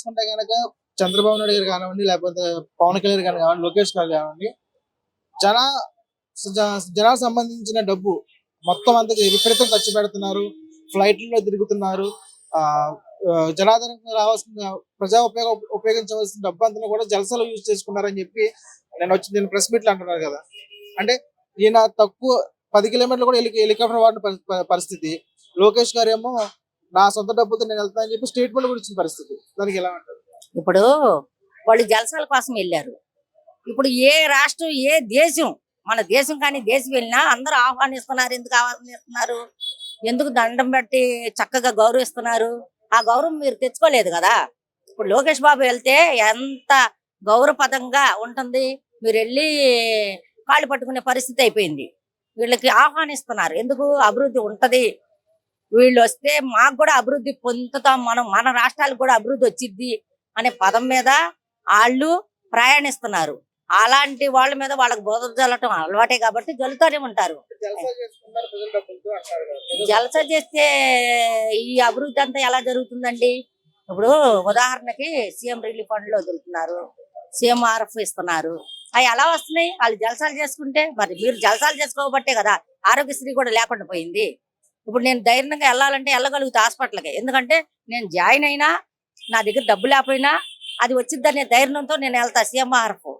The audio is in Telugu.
చూసుకుంటే కనుక చంద్రబాబు నాయుడు గారు కానివ్వండి లేకపోతే పవన్ కళ్యాణ్ గారు కానివ్వండి లోకేష్ గారు కానివ్వండి జన జనాలకు సంబంధించిన డబ్బు మొత్తం అంతా విపరీతం ఖర్చు పెడుతున్నారు ఫ్లైట్లలో తిరుగుతున్నారు ఆ జనాదరణ రావాల్సిన ప్రజా ఉపయోగ ఉపయోగించవలసిన డబ్బు అంతా కూడా జలసాలు యూజ్ చేసుకున్నారని చెప్పి నేను వచ్చి నేను ప్రెస్ మీట్లు అంటున్నారు కదా. అంటే ఈయన తక్కువ పది కిలోమీటర్లు కూడా హెలికాప్టర్ వాడిన పరి- పరిస్థితి. లోకేష్ గారు ఏమో నా సొంత డబ్బులతో నేను వెళ్తాను అని చెప్పి స్టేట్మెంట్ కూడా ఇచ్చిన పరిస్థితి. దానికి ఎలా అంటారు ఇప్పుడు వాళ్ళు జలసాల కోసం వెళ్ళారు. ఇప్పుడు ఏ రాష్ట్రం ఏ దేశం మన దేశం కానీ దేశం వెళ్ళినా అందరూ ఆహ్వానిస్తున్నారు. ఎందుకు ఆహ్వానిస్తున్నారు? ఎందుకు దండం పెట్టి చక్కగా గౌరవిస్తున్నారు? ఆ గౌరవం మీరు తెచ్చుకోలేదు కదా. ఇప్పుడు లోకేష్ బాబు వెళ్తే ఎంత గౌరవపదంగా ఉంటుంది. మీరు వెళ్ళి కాళ్ళు పట్టుకునే పరిస్థితి అయిపోయింది. వీళ్ళకి ఆహ్వానిస్తున్నారు. ఎందుకు? అభివృద్ధి ఉంటది. వీళ్ళు వస్తే మాకు కూడా అభివృద్ధి పొందుతాం మనం మన రాష్ట్రాలకు కూడా అభివృద్ధి వచ్చిద్ది అనే పదం మీద వాళ్ళు ప్రయాణిస్తున్నారు. అలాంటి వాళ్ళ మీద వాళ్ళకి బోధ జల్లటం అలవాటే కాబట్టి జల్లుతూనే ఉంటారు. జలసా చేస్తే ఈ అభివృద్ధి అంతా ఎలా జరుగుతుందండి? ఇప్పుడు ఉదాహరణకి సీఎం రిలీఫ్ ఫండ్లో వదులుతున్నారు సీఎంఆర్ఎఫ్ ఇస్తున్నారు. అవి ఎలా వస్తున్నాయి? వాళ్ళు జలసాలు చేసుకుంటే మరి మీరు జలసాలు చేసుకోబట్టే కదా ఆరోగ్యశ్రీ కూడా లేకుండా పోయింది. ఇప్పుడు నేను ధైర్యంగా వెళ్ళాలంటే వెళ్ళగలుగుతా హాస్పిటల్కి. ఎందుకంటే నేను జాయిన్ అయినా నా దగ్గర డబ్బు లేకపోయినా అది వచ్చిందనే ధైర్యంతో నేను వెళ్తా. సీఎంఆర్ఎఫ్